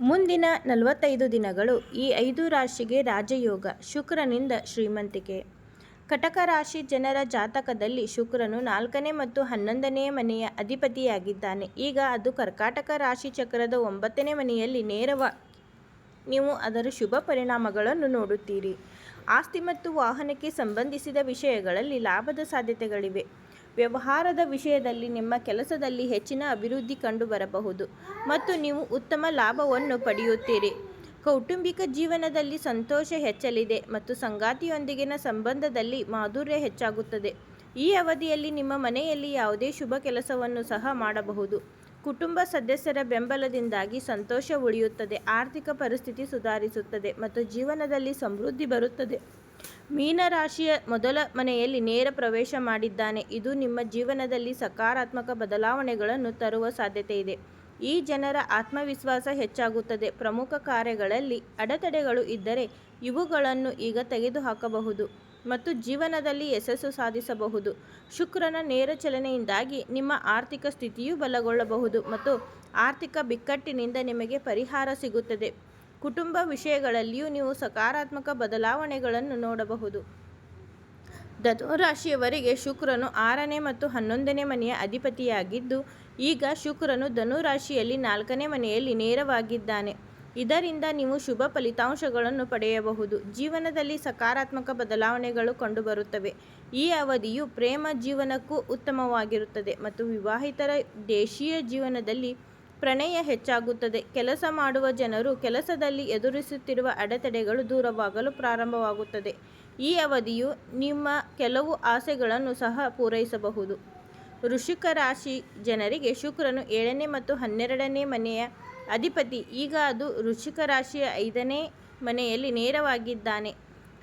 ಮುಂದಿನ ನಲವತ್ತೈದು ದಿನಗಳು ಈ ಐದು ರಾಶಿಗೆ ರಾಜಯೋಗ, ಶುಕ್ರನಿಂದ ಶ್ರೀಮಂತಿಕೆ. ಕಟಕ ರಾಶಿ ಜನರ ಜಾತಕದಲ್ಲಿ ಶುಕ್ರನು ನಾಲ್ಕನೇ ಮತ್ತು ಹನ್ನೊಂದನೇ ಮನೆಯ ಅಧಿಪತಿಯಾಗಿದ್ದಾನೆ. ಈಗ ಅದು ಕರ್ಕಾಟಕ ರಾಶಿ ಚಕ್ರದ ಒಂಬತ್ತನೇ ಮನೆಯಲ್ಲಿ ನೇರವ ನೀವು ಅದರ ಶುಭ ಪರಿಣಾಮಗಳನ್ನು ನೋಡುತ್ತೀರಿ. ಆಸ್ತಿ ಮತ್ತು ವಾಹನಕ್ಕೆ ಸಂಬಂಧಿಸಿದ ವಿಷಯಗಳಲ್ಲಿ ಲಾಭದ ಸಾಧ್ಯತೆಗಳಿವೆ. ವ್ಯವಹಾರದ ವಿಷಯದಲ್ಲಿ ನಿಮ್ಮ ಕೆಲಸದಲ್ಲಿ ಹೆಚ್ಚಿನ ಅಭಿವೃದ್ಧಿ ಕಂಡುಬರಬಹುದು ಮತ್ತು ನೀವು ಉತ್ತಮ ಲಾಭವನ್ನು ಪಡೆಯುತ್ತೀರಿ. ಕೌಟುಂಬಿಕ ಜೀವನದಲ್ಲಿ ಸಂತೋಷ ಹೆಚ್ಚಲಿದೆ ಮತ್ತು ಸಂಗಾತಿಯೊಂದಿಗಿನ ಸಂಬಂಧದಲ್ಲಿ ಮಾಧುರ್ಯ ಹೆಚ್ಚಾಗುತ್ತದೆ. ಈ ಅವಧಿಯಲ್ಲಿ ನಿಮ್ಮ ಮನೆಯಲ್ಲಿ ಯಾವುದೇ ಶುಭ ಕೆಲಸವನ್ನು ಸಹ ಮಾಡಬಹುದು. ಕುಟುಂಬ ಸದಸ್ಯರ ಬೆಂಬಲದಿಂದಾಗಿ ಸಂತೋಷ ಉಳಿಯುತ್ತದೆ, ಆರ್ಥಿಕ ಪರಿಸ್ಥಿತಿ ಸುಧಾರಿಸುತ್ತದೆ ಮತ್ತು ಜೀವನದಲ್ಲಿ ಸಮೃದ್ಧಿ ಬರುತ್ತದೆ. ಮೀನರಾಶಿಯ ಮೊದಲ ಮನೆಯಲ್ಲಿ ನೇರ ಪ್ರವೇಶ ಮಾಡಿದ್ದಾನೆ. ಇದು ನಿಮ್ಮ ಜೀವನದಲ್ಲಿ ಸಕಾರಾತ್ಮಕ ಬದಲಾವಣೆಗಳನ್ನು ತರುವ ಸಾಧ್ಯತೆ ಇದೆ ಈ ಜನರ ಆತ್ಮವಿಶ್ವಾಸ ಹೆಚ್ಚಾಗುತ್ತದೆ. ಪ್ರಮುಖ ಕಾರ್ಯಗಳಲ್ಲಿ ಅಡೆತಡೆಗಳು ಇದ್ದರೆ ಇವುಗಳನ್ನು ಈಗ ತೆಗೆದುಹಾಕಬಹುದು ಮತ್ತು ಜೀವನದಲ್ಲಿ ಯಶಸ್ಸು ಸಾಧಿಸಬಹುದು. ಶುಕ್ರನ ನೇರ ಚಲನೆಯಿಂದಾಗಿ ನಿಮ್ಮ ಆರ್ಥಿಕ ಸ್ಥಿತಿಯು ಬಲಗೊಳ್ಳಬಹುದು ಮತ್ತು ಆರ್ಥಿಕ ಬಿಕ್ಕಟ್ಟಿನಿಂದ ನಿಮಗೆ ಪರಿಹಾರ ಸಿಗುತ್ತದೆ. ಕುಟುಂಬ ವಿಷಯಗಳಲ್ಲಿಯೂ ನೀವು ಸಕಾರಾತ್ಮಕ ಬದಲಾವಣೆಗಳನ್ನು ನೋಡಬಹುದು. ಧನುರಾಶಿಯವರಿಗೆ ಶುಕ್ರನು ಆರನೇ ಮತ್ತು ಹನ್ನೊಂದನೇ ಮನೆಯ ಅಧಿಪತಿಯಾಗಿದ್ದು, ಈಗ ಶುಕ್ರನು ಧನುರಾಶಿಯಲ್ಲಿ ನಾಲ್ಕನೇ ಮನೆಯಲ್ಲಿ ನೇರವಾಗಿದ್ದಾನೆ. ಇದರಿಂದ ನೀವು ಶುಭ ಫಲಿತಾಂಶಗಳನ್ನು ಪಡೆಯಬಹುದು. ಜೀವನದಲ್ಲಿ ಸಕಾರಾತ್ಮಕ ಬದಲಾವಣೆಗಳು ಕಂಡುಬರುತ್ತವೆ. ಈ ಅವಧಿಯು ಪ್ರೇಮ ಜೀವನಕ್ಕೂ ಉತ್ತಮವಾಗಿರುತ್ತದೆ ಮತ್ತು ವಿವಾಹಿತರ ದೇಶೀಯ ಜೀವನದಲ್ಲಿ ಪ್ರಣಯ ಹೆಚ್ಚಾಗುತ್ತದೆ. ಕೆಲಸ ಮಾಡುವ ಜನರು ಕೆಲಸದಲ್ಲಿ ಎದುರಿಸುತ್ತಿರುವ ಅಡೆತಡೆಗಳು ದೂರವಾಗಲು ಪ್ರಾರಂಭವಾಗುತ್ತದೆ. ಈ ಅವಧಿಯು ನಿಮ್ಮ ಕೆಲವು ಆಸೆಗಳನ್ನು ಸಹ ಪೂರೈಸಬಹುದು. ಋಷಿಕ ರಾಶಿ ಜನರಿಗೆ ಶುಕ್ರನು ಏಳನೇ ಮತ್ತು ಹನ್ನೆರಡನೇ ಮನೆಯ ಅಧಿಪತಿ. ಈಗ ಅದು ಋಷಿಕ ರಾಶಿಯ ಐದನೇ ಮನೆಯಲ್ಲಿ ನೇರವಾಗಿದ್ದಾನೆ.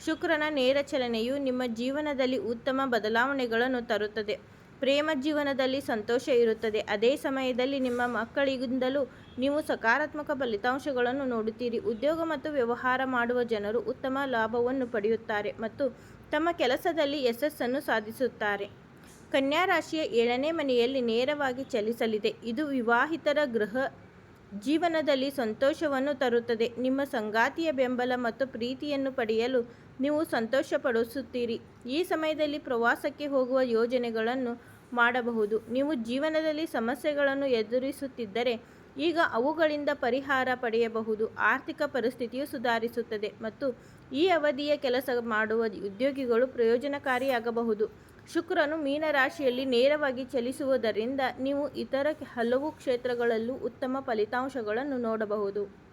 ಶುಕ್ರನ ನೇರ ಚಲನೆಯು ನಿಮ್ಮ ಜೀವನದಲ್ಲಿ ಉತ್ತಮ ಬದಲಾವಣೆಗಳನ್ನು ತರುತ್ತದೆ. ಪ್ರೇಮ ಜೀವನದಲ್ಲಿ ಸಂತೋಷ ಇರುತ್ತದೆ. ಅದೇ ಸಮಯದಲ್ಲಿ ನಿಮ್ಮ ಮಕ್ಕಳಿಂದಲೂ ನೀವು ಸಕಾರಾತ್ಮಕ ಫಲಿತಾಂಶಗಳನ್ನು ನೋಡುತ್ತೀರಿ. ಉದ್ಯೋಗ ಮತ್ತು ವ್ಯವಹಾರ ಮಾಡುವ ಜನರು ಉತ್ತಮ ಲಾಭವನ್ನು ಪಡೆಯುತ್ತಾರೆ ಮತ್ತು ತಮ್ಮ ಕೆಲಸದಲ್ಲಿ ಯಶಸ್ಸನ್ನು ಸಾಧಿಸುತ್ತಾರೆ. ಕನ್ಯಾ ರಾಶಿಯ ಏಳನೇ ಮನೆಯಲ್ಲಿ ನೇರವಾಗಿ ಚಲಿಸಲಿದೆ. ಇದು ವಿವಾಹಿತರ ಗೃಹ ಜೀವನದಲ್ಲಿ ಸಂತೋಷವನ್ನು ತರುತ್ತದೆ. ನಿಮ್ಮ ಸಂಗಾತಿಯ ಬೆಂಬಲ ಮತ್ತು ಪ್ರೀತಿಯನ್ನು ಪಡೆಯಲು ನೀವು ಸಂತೋಷಪಡಿಸುತ್ತೀರಿ. ಈ ಸಮಯದಲ್ಲಿ ಪ್ರವಾಸಕ್ಕೆ ಹೋಗುವ ಯೋಜನೆಗಳನ್ನು ಮಾಡಬಹುದು. ನೀವು ಜೀವನದಲ್ಲಿ ಸಮಸ್ಯೆಗಳನ್ನು ಎದುರಿಸುತ್ತಿದ್ದರೆ ಈಗ ಅವುಗಳಿಂದ ಪರಿಹಾರ ಪಡೆಯಬಹುದು. ಆರ್ಥಿಕ ಪರಿಸ್ಥಿತಿಯು ಸುಧಾರಿಸುತ್ತದೆ ಮತ್ತು ಈ ಅವಧಿಯ ಕೆಲಸ ಮಾಡುವ ಉದ್ಯೋಗಿಗಳು ಪ್ರಯೋಜನಕಾರಿಯಾಗಬಹುದು. ಶುಕ್ರನು ಮೀನರಾಶಿಯಲ್ಲಿ ನೇರವಾಗಿ ಚಲಿಸುವುದರಿಂದ ನೀವು ಇತರ ಹಲವು ಕ್ಷೇತ್ರಗಳಲ್ಲೂ ಉತ್ತಮ ಫಲಿತಾಂಶಗಳನ್ನು ನೋಡಬಹುದು.